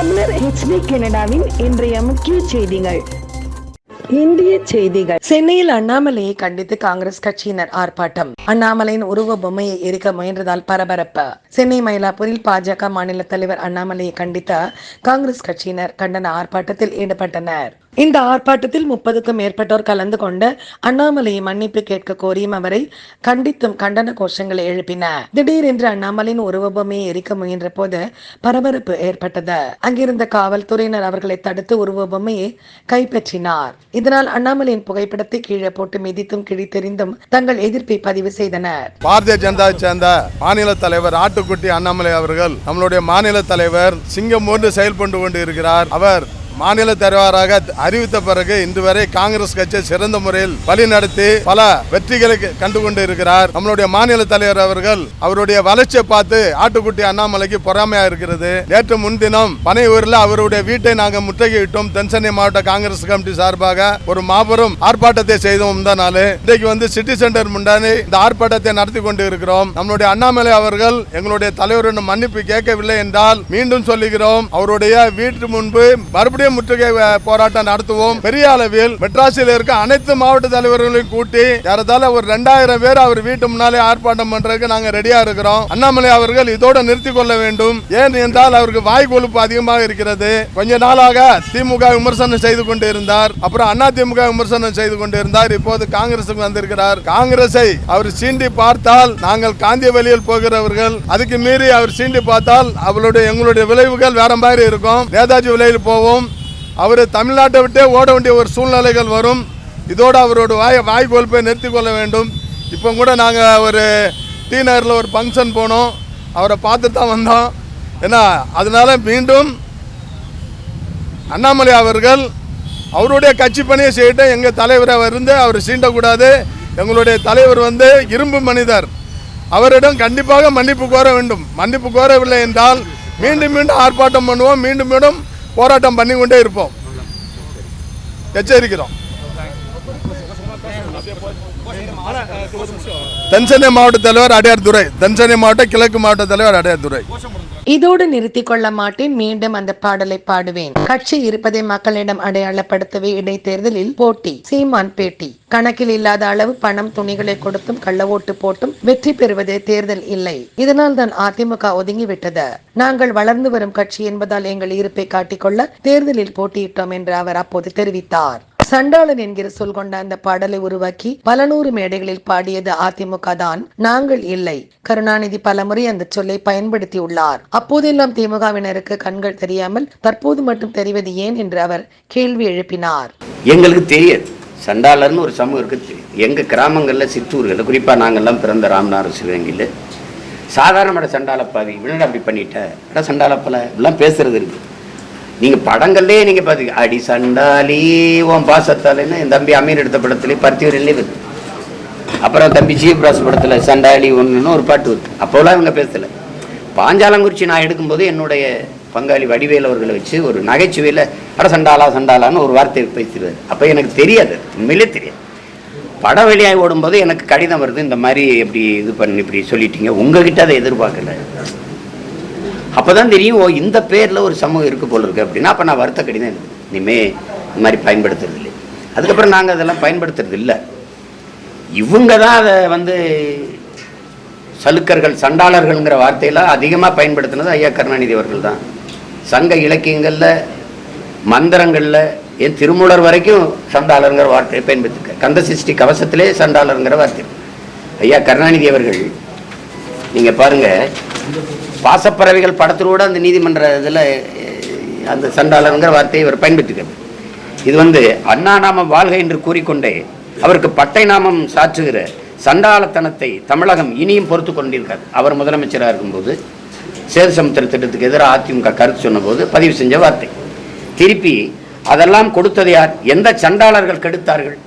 தமிழர் ஹெச்டி கனடாவின் இன்றைய முக்கிய செய்திகள். இந்திய செய்திகள். சென்னையில் அண்ணாமலையை கண்டித்து காங்கிரஸ் கட்சியினர் ஆர்ப்பாட்டம். அண்ணாமலையின் உருவ பொம்மையை எரிக்க முயன்றதால் பரபரப்பு. சென்னை மயிலாப்பூரில் பாஜக மாநில தலைவர் அண்ணாமலையை கண்டித்த காங்கிரஸ் கட்சியினர் கண்டன ஆர்ப்பாட்டத்தில் ஈடுபட்டனர். இந்த ஆர்ப்பாட்டத்தில் முப்பதுக்கும் மேற்பட்டோர் கலந்து கொண்டு அண்ணாமலையை மன்னிப்பு கேட்க கோரியும் அவரை கண்டித்தும் கண்டன கோஷங்களை எழுப்பினர். திடீரென்று அண்ணாமலையின் உருவபமே எரிக்க முயன்ற போது பரபரப்பு ஏற்பட்டது. அங்கிருந்த காவல்துறையினர் அவர்களை தடுத்து உருவ கைப்பற்றினார். இதனால் அண்ணாமலையின் புகைப்படத்தை கீழே போட்டு மிதித்தும் கிழித்தெறிந்தும் தங்கள் எதிர்ப்பை பதிவு செய்தனர். பாரதிய ஜனதாவை சேர்ந்த மாநில தலைவர் ஆட்டுக்குட்டி அண்ணாமலை அவர்கள் நம்மளுடைய மாநில தலைவர் சிங்கம் போன்று செயல்பட்டு கொண்டு இருக்கிறார் அவர் மாநில தலைவராக அறிவித்த பிறகு இன்று வரை காங்கிரஸ் கட்சியை சிறந்த முறையில் வழிநடத்தி பல வெற்றிகளை கண்டு கொண்டு இருக்கிறார். நம்மளுடைய மாநில தலைவர் அவர்கள் அவருடைய வளர்ச்சியை பார்த்து ஆட்டுக்குட்டி அண்ணாமலைக்கு பொறாமையா இருக்கிறது. நேற்று முன்தினம் பனையூரில் அவருடைய வீட்டை நாங்கள் முற்றுகையிட்டோம். தென்சென்னை மாவட்ட காங்கிரஸ் கமிட்டி சார்பாக ஒரு மாபெரும் ஆர்ப்பாட்டத்தை செய்தோம். இந்த நாள் இன்றைக்கு வந்து சிட்டி சென்டர் முன்னாடி இந்த ஆர்ப்பாட்டத்தை நடத்தி கொண்டு இருக்கிறோம் நம்மளுடைய அண்ணாமலை அவர்கள் எங்களுடைய தலைவரிடம் மன்னிப்பு கேட்கவில்லை என்றால் மீண்டும் சொல்லுகிறோம். அவருடைய வீட்டு முன்பு மறுபடியும் முற்றுகை போராட்டம் நடத்துவோம். பெரிய அளவில் மெட்ராஸில் இருக்க அனைத்து மாவட்ட தலைவர்களையும் கூட்டி ஏறத்தாழ ஒரு ரெண்டாயிரம் பேர் அவர் வீட்டு முன்னாலே ஆர்ப்பாட்டம் பண்றதுக்கு நாங்க ரெடியா இருக்கிறோம். அண்ணாமலை அவர்கள் இதோட நிறுத்திக் கொள்ள வேண்டும். ஏன் என்றால் அவருக்கு வாய் கொழுப்பு அதிகமாக இருக்கிறது. கொஞ்ச நாளாக திமுக விமர்சனம் செய்து கொண்டு இருந்தார் அப்புறம் அண்ணா திமுக விமர்சனம் செய்து கொண்டு இருந்தார் இப்போது காங்கிரசுக்கு வந்திருக்கிறார். காங்கிரஸை அவர் சீண்டி பார்த்தால் நாங்கள் காந்திய வழியில் போகிறவர்கள். அதுக்கு மீறி அவர் சீண்டி பார்த்தால் அவளுடைய எங்களுடைய விளைவுகள் வேற மாதிரி இருக்கும். நேதாஜி விலையில் போவோம். அவர் தமிழ்நாட்டை விட்டே ஓட வேண்டிய ஒரு சூழ்நிலைகள் வரும். இதோடு அவரோட வாய் வாய் கொழுப்பை நிறுத்தி கொள்ள வேண்டும். இப்போ கூட நாங்கள் ஒரு டி நகரில் ஒரு ஃபங்க்ஷன் போனோம். அவரை பார்த்து தான் வந்தோம். ஏன்னா அதனால் மீண்டும் அண்ணாமலை அவர்கள் அவருடைய கட்சி பணியை செய்யட்டும் எங்கள் தலைவராக இருந்து அவர் சீண்டக்கூடாது. எங்களுடைய தலைவர் வந்து இரும்பு மனிதர். அவரிடம் கண்டிப்பாக மன்னிப்பு கோர வேண்டும். மன்னிப்பு கோரவில்லை என்றால் மீண்டும் மீண்டும் ஆர்ப்பாட்டம் பண்ணுவோம். மீண்டும் மீண்டும் போராட்டம் பண்ணி கொண்டே இருப்போம். எச்சரிக்கிறோம். தென்சென்னை மாவட்ட தலைவர் அடையார் துறை தென்சென்னை மாவட்ட கிழக்கு மாவட்ட தலைவர் அடையார் துறை இதோடு நிறுத்திக் கொள்ள மாட்டேன். மீண்டும் அந்த பாடலை பாடுவேன். கட்சி இருப்பதை மக்களிடம் அடையாளப்படுத்தவே இடைத்தேர்தலில் போட்டி. சீமான் பேட்டி. கணக்கில் இல்லாத அளவு பணம் துணிகளை கொடுத்தும் கள்ள ஓட்டு போட்டும் வெற்றி பெறுவதே தேர்தல் இல்லை. இதனால் தான் அதிமுக ஒதுங்கிவிட்டது. நாங்கள் வளர்ந்து வரும் கட்சி என்பதால் எங்கள் இருப்பை காட்டிக்கொள்ள தேர்தலில் போட்டியிட்டோம் என்று அவர் அப்போது தெரிவித்தார். சண்டாளன் என்கிற சொல் கொண்ட அந்த பாடலை உருவாக்கி பல நூறு மேடைகளில் பாடியது அதிமுக தான். நாங்கள் இல்லை. கருணாநிதி பலமுறை அந்த சொல்லை பயன்படுத்தி உள்ளார் அப்போதெல்லாம் திமுகவினருக்கு கண்கள் தெரியாமல் தற்போது மட்டும் தெரிவது ஏன் என்று அவர் கேள்வி எழுப்பினார். எங்களுக்கு தெரியாது. சண்டாளர்னு ஒரு சமூகம் இருக்கு தெரியும் எங்கள் கிராமங்களில் சிற்றூர்களில் குறிப்பாக நாங்கள்லாம் பிறந்த ராமநாத சிவகங்கையில் சாதாரண சண்டாளப்பாதி வினடா அப்படி பண்ணிட்ட? சண்டாளப்பல இப்படிலாம் பேசுறது இருக்கு. நீங்கள் படங்கள்லேயே நீங்கள் பார்த்து அடி சண்டாலி உன் பாசத்தாலேன்னு என் தம்பி அமீர் எடுத்த படத்துலேயே பருத்தியூரிலே வருது அப்புறம் தம்பி ஜீப்ராஸ் படத்தில் சண்டாலி ஒன்றுன்னு ஒரு பாட்டு வருது. அப்போலாம் இவங்க பேசலை. பாஞ்சாலங்குறிச்சி நான் எடுக்கும்போது என்னுடைய பங்காளி வடிவேல் அவர்களை வச்சு ஒரு நகைச்சுவையில் அட சண்டாலா சண்டாலான்னு ஒரு வார்த்தை பேசிடுவார். அப்போ எனக்கு தெரியாது உண்மையிலே தெரியாது. படம் வெளியாகி ஓடும்போது எனக்கு கடிதம் வருது இந்த மாதிரி எப்படி இது பண்ணி இப்படி சொல்லிட்டீங்க. உங்ககிட்ட அதை எதிர்பார்க்கல. அப்போ தான் தெரியும் ஓ இந்த பேரில் ஒரு சமூகம் இருக்கு போல் இருக்குது அப்படின்னா அப்போ நான் வருத்த கடிதம் எழுதுனேன். இனிமே இந்த மாதிரி பயன்படுத்துறது இல்லை. அதுக்கப்புறம் நாங்கள் அதெல்லாம் பயன்படுத்துறது இல்லை. இவங்க தான் அதை வந்து சலுக்கர்கள் சண்டாளர்கள்ங்கிற வார்த்தையெல்லாம் அதிகமாக பயன்படுத்தினது ஐயா கருணாநிதி அவர்கள் தான் சங்க இலக்கியங்களில் மந்திரங்களில் என் திருமூலர் வரைக்கும் சண்டாளருங்கிற வார்த்தையை பயன்படுத்திருக்க கந்த சிருஷ்டி கவசத்திலே சண்டாளருங்கிற வார்த்தை. ஐயா கருணாநிதி அவர்கள் நீங்கள் பாருங்கள் பாசப்பறவைகள் படத்திலோடு அந்த நீதிமன்ற இதில் அந்த சண்டாளருங்கிற வார்த்தையை இவர் பயன்படுத்திக்கிறார். இது வந்து அண்ணா நாமம் வாழ்க என்று கூறிக்கொண்டே அவருக்கு பட்டை நாமம் சாற்றுகிற சண்டாளத்தனத்தை தமிழகம் இனியும் பொறுத்து கொண்டிருக்காது அவர் முதலமைச்சராக இருக்கும்போது சேது சமுத்திர திட்டத்துக்கு எதிராக அதிமுக கருத்து சொன்னபோது பதிவு செஞ்ச வார்த்தை. திருப்பி அதெல்லாம் கொடுத்தது யார்? எந்த சண்டாளர்கள் கெடுத்தார்கள்?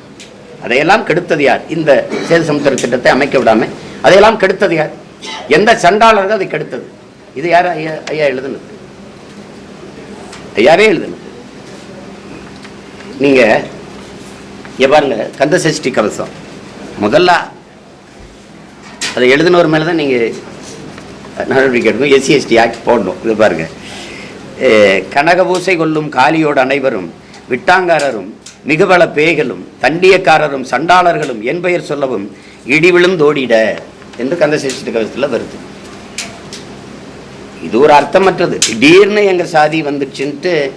அதையெல்லாம் கெடுத்தது யார்? இந்த சேது சமுத்திர திட்டத்தை அமைக்க விடாமல் அதையெல்லாம் கெடுத்தது யார்? எந்த சண்டாளர்கள் அதை கெடுத்தது? இது யார் ஐயா ஐயா எழுதுனது? யாரே எழுதுனது. நீங்கள் இங்க பாருங்க கந்த சஷ்டி கவசம். முதல்ல அதை எழுதினவர் மேலே தான் நீங்கள் நடவடிக்கை எடுக்கணும். எஸ்சி எஸ்டி ஆக்ட் போடணும். இது பாருங்கள் கனகபூசை கொள்ளும் காலியோடு அனைவரும் விட்டாங்காரரும் மிகுபல பேய்களும் தண்டியக்காரரும் சண்டாளர்களும் என் பெயர் சொல்லவும் இடி விழுந்தோடிட என்று கந்த சஷ்டி கவசத்தில் வருது. இது ஒரு அர்த்தமற்றது. திடீர்னு எங்கள் சாதி வந்துடுச்சுன்ட்டு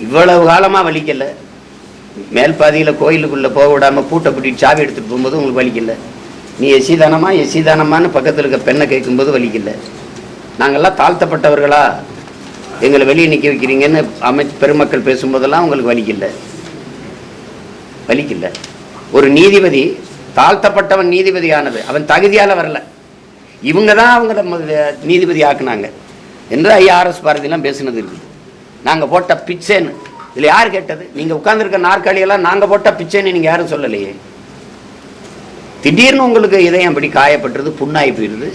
இவ்வளவு காலமாக வலிக்கலை. மேல் பாதியில் கோயிலுக்குள்ளே போக விடாமல் பூட்டை பூட்டிட்டு சாவி எடுத்துகிட்டு போகும்போது உங்களுக்கு வலிக்கலை. நீ எசி எசிதானமானு எசி பக்கத்தில் இருக்க பெண்ணை கேட்கும்போது வலிக்கலை. நாங்கள்லாம் தாழ்த்தப்பட்டவர்களா? எங்களை வெளியே நிற்க வைக்கிறீங்கன்னு அமை பெருமக்கள் பேசும்போதெல்லாம் உங்களுக்கு வலிக்கலை. வலிக்கலை. ஒரு நீதிபதி தாழ்த்தப்பட்டவன் நீதிபதி ஆனது அவன் தகுதியால் வரல. இவங்க தான் அவங்கள நீதிபதி ஆக்குனாங்க என்று ஐஆர்எஸ் பாரதியெல்லாம் பேசினது இருக்குது. நாங்கள் போட்ட பிச்சைன்னு. இதில் யார் கேட்டது? நீங்கள் உட்காந்துருக்க நாற்காலியெல்லாம் நாங்கள் போட்ட பிச்சைன்னு நீங்கள் யாரும் சொல்லலையே. திடீர்னு உங்களுக்கு இதயம் அப்படி காயப்பட்டுருது புண்ணாகி போயிடுது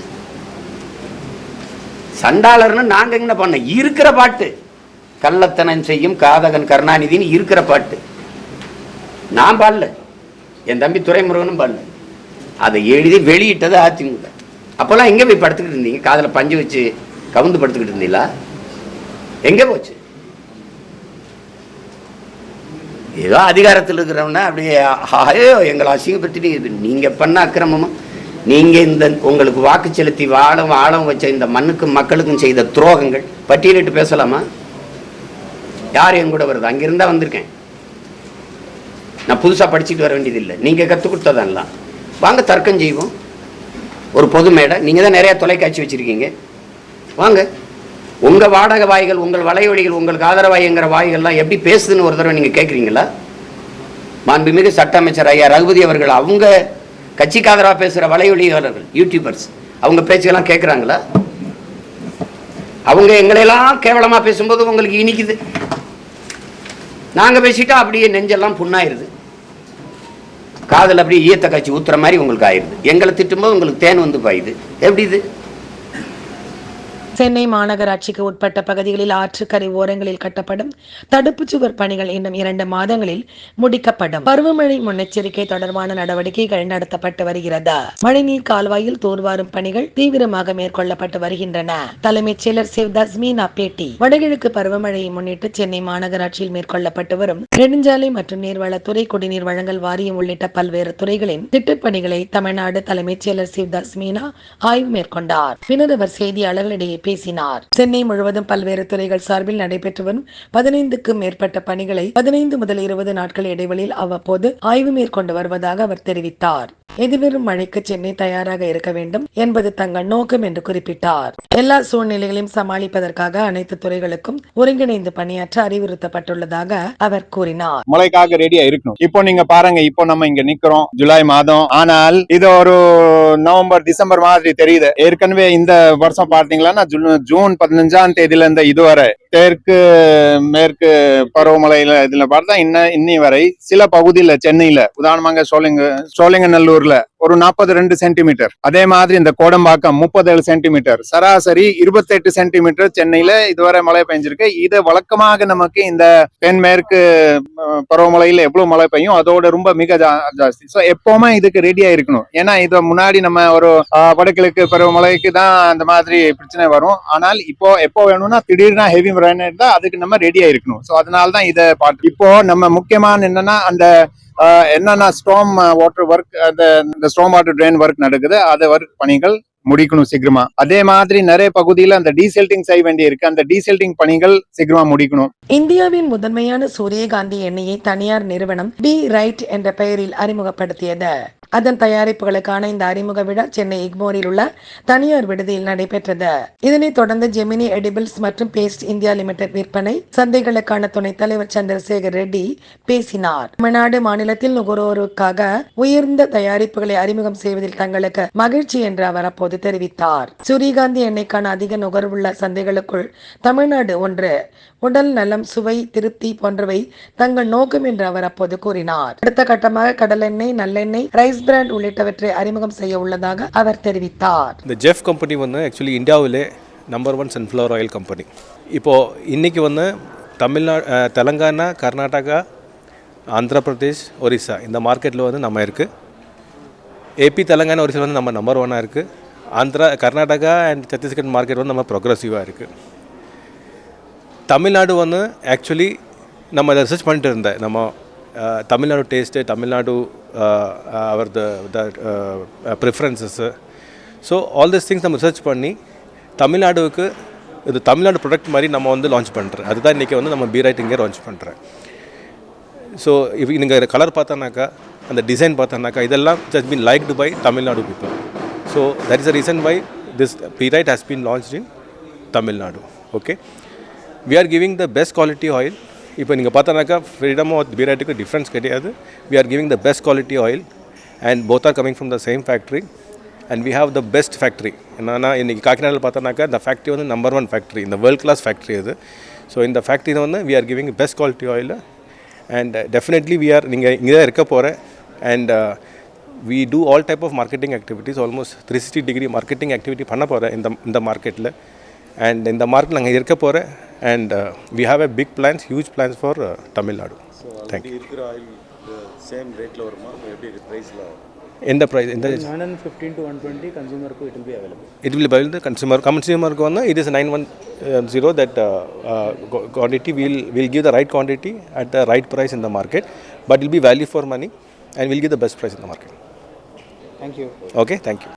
சண்டாளர்னு நாங்கள் என்ன பண்ண? இருக்கிற பாட்டு. கள்ளத்தனம் செய்யும் காதகன் கருணாநிதின்னு இருக்கிற பாட்டு. நான் பாடல. என் தம்பி துரைமுருகனும் பாடல. அதை எழுதி வெளியிட்டது அதிமுக. அப்போல்லாம் எங்கே போய் படுத்துக்கிட்டு இருந்தீங்க? காதில் பஞ்சு வச்சு கவுந்து படுத்துக்கிட்டு இருந்தீங்களா? எங்கே போச்சு? ஏதோ அதிகாரத்தில் இருக்கிறவனா அப்படியே ஆயோ எங்களை அசிங்கப்படுத்திட்டு நீங்கள் பண்ண அக்கிரமமா? நீங்கள் இந்த உங்களுக்கு வாக்கு செலுத்தி வாழம் ஆழம் வச்ச இந்த மண்ணுக்கும் மக்களுக்கும் செய்த துரோகங்கள். பட்டியலிட்டு பேசலாமா? யார் என் கூட வருது? அங்கிருந்தா வந்திருக்கேன். நான் புதுசாக படிச்சுட்டு வர வேண்டியதில்லை. நீங்கள் கற்றுக் கொடுத்ததெல்லாம் வாங்க தர்க்கம் செய்வோம். ஒரு பொது மேடை. நீங்கள் தான் நிறையா தொலைக்காட்சி வச்சுருக்கீங்க. வாங்க. உங்கள் வாடக வாய்கள் உங்கள் வலைவழிகள் உங்களுக்கு ஆதரவாய்ங்கிற வாய்கள்லாம் எப்படி பேசுதுன்னு ஒரு தடவை நீங்கள் கேட்குறீங்களா மாண்புமிகு சட்ட அமைச்சர் ஐயா ரகுபதி அவர்கள் அவங்க கட்சிக்கு ஆதரவாக பேசுகிற வலையொலியாளர்கள் யூடியூபர்ஸ் அவங்க பேச்சுக்கெல்லாம் கேட்குறாங்களா அவங்க எங்களையெல்லாம் கேவலமாக பேசும்போது உங்களுக்கு இனிக்குது. நாங்கள் பேசிட்டா அப்படியே நெஞ்செல்லாம் புண்ணாயிருது. காதில் அப்படியே ஈயத்தை காய்ச்சி ஊத்துற மாதிரி உங்களுக்கு ஆயிடுது. எங்களை திட்டும்போது உங்களுக்கு தேன் வந்து பாயுது. எப்படி இது? சென்னை மாநகராட்சிக்கு உட்பட்ட பகுதிகளில் ஆற்றுக்கரை ஓரங்களில் கட்டப்படும் தடுப்பு சுவர் பணிகள் இன்னும் இரண்டு மாதங்களில் முடிக்கப்படும். பருவமழை முன்னெச்சரிக்கை தொடர்பான நடவடிக்கைகள் நடத்தப்பட்டு வருகிறது. மழைநீர் கால்வாயில் தூர்வாரும் பணிகள் தீவிரமாக மேற்கொள்ளப்பட்டு வருகின்றன. தலைமைச் செயலர் சிவ்தாஸ் மீனா பேட்டி. வடகிழக்கு பருவமழையை முன்னிட்டு சென்னை மாநகராட்சியில் மேற்கொள்ளப்பட்டு வரும் நெடுஞ்சாலை மற்றும் நீர்வளத்துறை குடிநீர் வழங்கல் வாரியம் உள்ளிட்ட பல்வேறு துறைகளின் திட்டப்பணிகளை தமிழ்நாடு தலைமைச் செயலர் சிவ்தாஸ் மீனா ஆய்வு மேற்கொண்டார். பின்னர் அவர் செய்தியாளர்களிடையே பேசினார். சென்னை முழுவதும் பல்வேறு துறைகள் சார்பில் நடைபெற்று வரும் பதினைந்துக்கும் மேற்பட்ட பணிகளை பதினைந்து முதல் இருபது நாட்கள் இடைவெளியில் அவ்வப்போது ஆய்வு மேற்கொண்டு வருவதாக அவர் தெரிவித்தார். எதிர்வரும் மழைக்கு சென்னை தயாராக இருக்க வேண்டும் என்பது தங்கள் நோக்கம் என்று குறிப்பிட்டார். எல்லா சூழ்நிலைகளையும் சமாளிப்பதற்காக அனைத்து துறைகளுக்கும் ஒருங்கிணைந்து பணியாற்ற அறிவுறுத்தப்பட்டுள்ளதாக அவர் கூறினார். மழைக்காக ரெடியா இருக்கணும். இப்போ நீங்க பாருங்க இப்போ நம்ம இங்க நிக்கிறோம் ஜூலை மாதம். ஆனால் இது ஒரு நவம்பர் டிசம்பர் மாதிரி தெரியுது. ஏற்கனவே இந்த வருஷம் பாத்தீங்கன்னா ஜூன் பதினஞ்சாம் தேதியில இருந்து இதுவரை. தெற்கு மேற்கு பருவமழையில இதுல பார்த்தா இன்ன இன்னி வரை சில பகுதியில சென்னையில உதாரணமாக சோழிங்க சோழிங்கநல்லூர்ல ஒரு நாற்பது ரெண்டு சென்டிமீட்டர் அதே மாதிரி இந்த கோடம்பாக்கம் முப்பத்தேழு சென்டிமீட்டர் சராசரி இருபத்தெட்டு சென்டிமீட்டர் சென்னையில இதுவரை மழை பெஞ்சிருக்கு. இது வழக்கமாக நமக்கு இந்த தென்மேற்கு பருவமழையில எவ்வளவு மழை பெய்யும் அதோட ரொம்ப மிக ஜாஸ்தி. ஸோ எப்பவுமே இதுக்கு ரெடியா இருக்கணும். ஏன்னா இது முன்னாடி நம்ம ஒரு வடகிழக்கு பருவமழைக்கு தான் அந்த மாதிரி பிரச்சனை வரும். ஆனால் இப்போ எப்போ வேணும்னா திடீர்னு ஹெவி ரெயின் இருந்தா அதுக்கு நம்ம ரெடியா இருக்கணும் ஸோ அதனால தான் இதை பார்த்து இப்போ நம்ம முக்கியமான என்னன்னா அந்த என்னென்ன ஸ்ட்ராம் வாட்டர் ஒர்க் அந்த இந்த ஸ்ட்ராம் வாட்டர் ட்ரெயின் ஒர்க் நடக்குது. அதை ஒர்க் பணிகள் முடிக்கணும் சீக்கிரமா. அதே மாதிரி நிறைய பகுதியில் அந்த டீசெல்டிங் செய்ய வேண்டி இருக்கு அந்த டீசெல்டிங் பணிகள் சீக்கிரமா முடிக்கணும். இந்தியாவின் முதன்மையான சூரியகாந்தி எண்ணெயை தனியார் நிறுவனம் பி ரைட் என்ற பெயரில் அறிமுகப்படுத்தியது. அதன் தயாரிப்புகளுக்கான இந்த அறிமுக விழா சென்னை இக்மோரில் உள்ள தனியார் விடுதியில் நடைபெற்றது. இதனைத் தொடர்ந்து ஜெமினி எடிபிள்ஸ் மற்றும் பேஸ்ட் இந்தியா லிமிடெட் விற்பனை சந்தைகளுக்கான துணைத் தலைவர் சந்திரசேகர் ரெட்டி பேசினார். தமிழ்நாடு மாநிலத்தில் நுகர்வோருக்காக உயர்ந்த தயாரிப்புகளை அறிமுகம் செய்வதில் தங்களுக்கு மகிழ்ச்சி என்று அவர் அப்போது தெரிவித்தார். சூரியகாந்தி எண்ணெய்க்கான அதிக நுகர்வுள்ள சந்தைகளுக்குள் தமிழ்நாடு ஒன்று உடல் நலம் சுவை திருப்தி போன்றவை தங்கள் நோக்கம் என்று அவர் அப்போது கூறினார். அடுத்த கட்டமாக கடலெண்ணெய் நல்லெண்ணெய் ரைஸ் பிராண்ட் உள்ளிட்டவற்றை அறிமுகம் செய்ய உள்ளதாக அவர் தெரிவித்தார். இந்த ஜெஃப் கம்பெனி வந்து ஆக்சுவலி இந்தியாவிலே number one sunflower oil company இப்போது இன்றைக்கி வந்து தமிழ்நாடு தெலங்கானா கர்நாடகா ஆந்திர பிரதேஷ் ஒரிசா இந்த மார்க்கெட்டில் வந்து நம்ம இருக்குது ஏபி தெலங்கானா ஒரிசா வந்து நம்ம நம்பர் ஒன்னாக இருக்குது ஆந்திரா கர்நாடகா அண்ட் சத்தீஸ்கர் மார்க்கெட் வந்து நம்ம ப்ரொக்ரெசிவாக இருக்குது தமிழ்நாடு வந்து ஆக்சுவலி நம்ம இதை ரிசர்ச் பண்ணிட்டு இருந்தேன். நம்ம Tamil Nadu taste Tamil Nadu our the the preferences so all this things நம்ம ரிசர்ச் பண்ணி தமிழ்நாடுக்கு இது தமிழ்நாடு ப்ராடக்ட் மாதிரி நம்ம வந்து லான்ச் பண்ணுறேன் அதுதான் இன்றைக்கி வந்து நம்ம பீரைட் இங்கே லான்ச் பண்ணுறேன் ஸோ இவ் நீங்கள் கலர் பார்த்தோன்னாக்கா அந்த டிசைன் பார்த்தோன்னாக்கா இதெல்லாம் just been liked by Tamil Nadu people so that is a reason by this Bright has been launch in Tamil Nadu okay we are giving the best quality oil இப்போ நீங்கள் பார்த்தோன்னாக்கா freedom of பீரைட்டுக்கு difference கிடையாது. We are giving the best quality oil and both are coming from the same factory and we have the best factory என்னன்னா இன்றைக்கி காக்கிநாடில் பார்த்தோன்னாக்கா இந்த ஃபேக்ட்ரி வந்து நம்பர் ஒன் ஃபேக்ட்ரி இந்த வேர்ல்ட் கிளாஸ் ஃபேக்ட்ரி அது. ஸோ இந்த ஃபேக்ட்ரியில் வந்து we are giving best quality oil and definitely we are நீங்கள் இங்கே தான் இருக்க போகிறேன் and we do all type of marketing activities almost three sixty degree marketing activity பண்ண போகிறேன் இந்த இந்த மார்க்கெட்டில் அண்ட் இந்த மார்க்கெட் நாங்கள் இருக்க போகிறேன் and we have a big plans huge plans for Tamil Nadu thank you இருக்கிற ஆயில் சேம் ரேட்டில் வருமா? எப்படி ப்ரைஸில் எந்த ப்ரைஸ் எந்த hundred fifteen to one twenty கன்சூமருக்கு it will be available it will by consumer கன்சூமருக்கு வந்து it is nine one zero that quantity will will give the right quantity at the right price in the market but will be value for money and will give the best price in the market thank you okay thank you